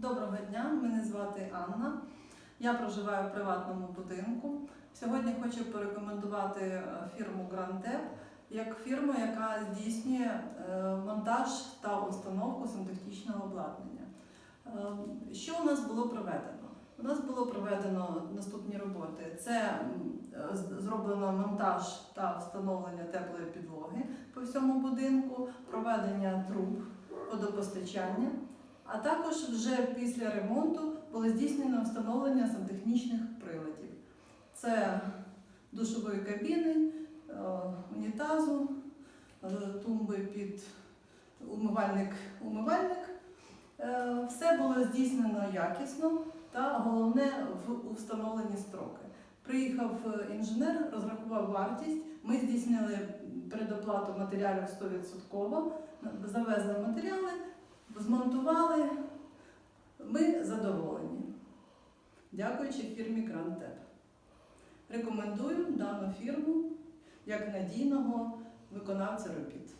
Доброго дня, мене звати Анна. Я проживаю в приватному будинку. Сьогодні хочу порекомендувати е, фірму Грантеп як фірму, яка здійснює е, монтаж та установку сантехнічного обладнання. Е, Що у нас було проведено? У нас було проведено наступні роботи: це зроблено монтаж та встановлення теплої підлоги по всьому будинку, проведення труб водопостачання. А також вже після ремонту було здійснено встановлення сантехнічних приладів. Це душової кабіни, е, унітазу, е, тумби під умивальник. умивальник. Е, Все було здійснено якісно та головне в встановлені строки. Приїхав інженер, розрахував вартість. Ми здійснили предоплату матеріалів 100%, завезли матеріали, змонтували. Ми задоволені. Дякуючи фірмі Крантеп. Рекомендую дану фірму як надійного виконавця робіт.